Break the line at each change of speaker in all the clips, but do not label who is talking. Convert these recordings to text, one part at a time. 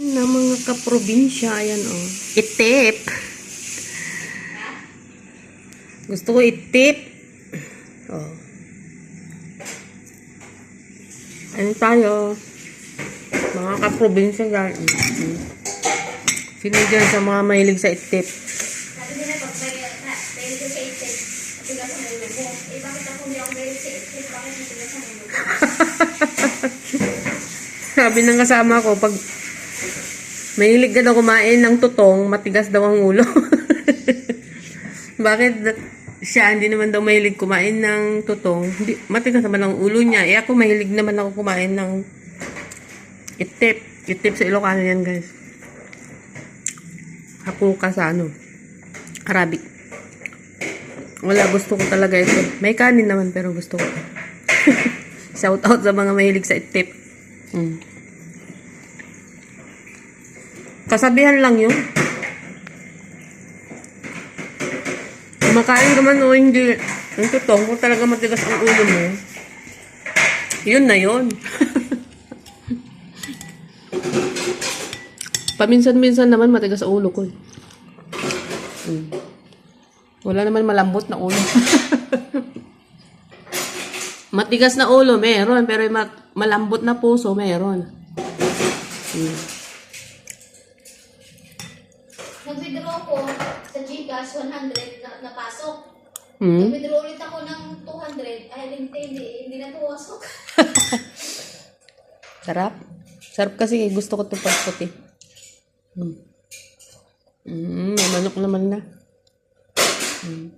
na mga kaprobinsya, ayan o. Itip. Gusto ko itip. Oh. Ano tayo? Mga kaprobinsya. Mm. Sino dyan sa mga mahilig sa itip?
Sabi nila, pag mahilig sa itik, matigas ang ulo mo. Eh, bakit ako hindi sa mo?
Sabi ng kasama ko, pag mahilig ka daw kumain ng tutong, matigas daw ang ulo. Bakit siya hindi naman daw mahilig kumain ng tutong? Hindi, matigas naman ang ulo niya. Eh ako mahilig naman ako kumain ng itip. Itip sa Ilocano yan guys. Hapuka sa ano, Arabic. Wala, gusto ko talaga ito. May kanin naman pero gusto ko. Shout out sa mga mahilig sa itip. Mm. Kasabihan lang yun. Kumakain ka man o hindi, ang totoo, kung talaga matigas ang ulo mo, yun na yun. Paminsan-minsan naman matigas ang ulo ko. eh. Mm. Wala naman malambot na ulo. Matigas na ulo, meron. Pero yung ma- malambot na puso, meron. Mm.
Nag-withdraw ko sa Gcash 100 na napasok.
Mm.
Nag-withdraw ulit ako ng 200. Ay, hindi, hindi, hindi na tuwasok.
Sarap. Sarap kasi gusto ko itong pagputi. Mm. Mm, may manok naman na. Mm.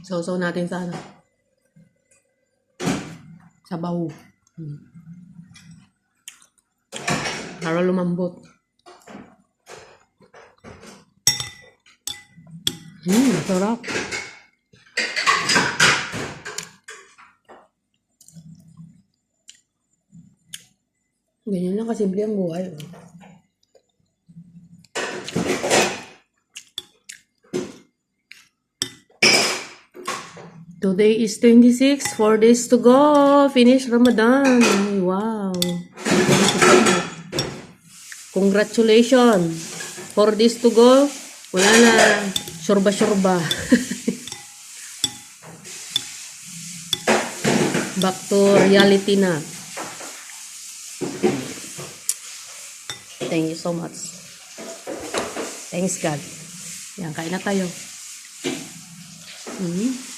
Sausaw natin sa ano. Sa baho. Mm. Para lumambot. Mm, sarap. Ganyan lang kasimple ang buhay. Today is 26, 4 days to go. Finish Ramadan. Wow. Thank you so much. Congratulations. 4 days to go. Wala na. Shurba-shurba. Back to reality na. Thank you so much. Thanks God. Yan, kain na tayo. Mm.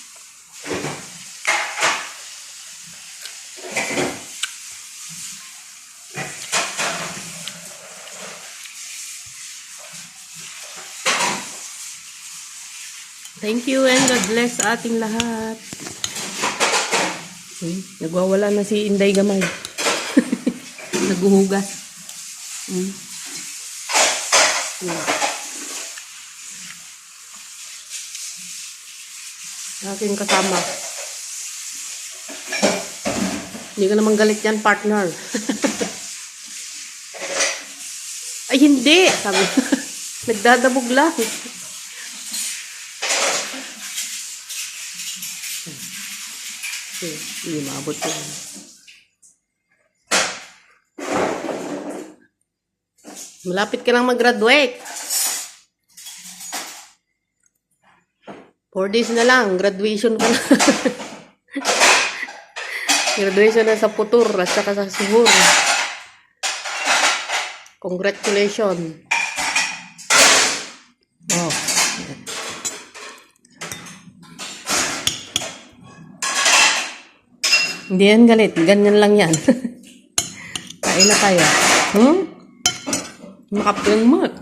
Thank you and God bless sa ating lahat. Hmm, nagwawala na si Inday Gamay. Naghuhugas. Hmm. Hmm. Aking kasama. Hindi ka naman galit yan, partner. Ay, hindi! Sabi Nagdadabog lang. Okay, hindi maabot ko. Malapit ka lang mag-graduate. Four days na lang, graduation ka na. graduation na sa Putur at saka sa Suhur. Congratulations. Oh. Hindi yan galit. Ganyan lang yan. Kain na tayo. Hmm? Makaplang mat.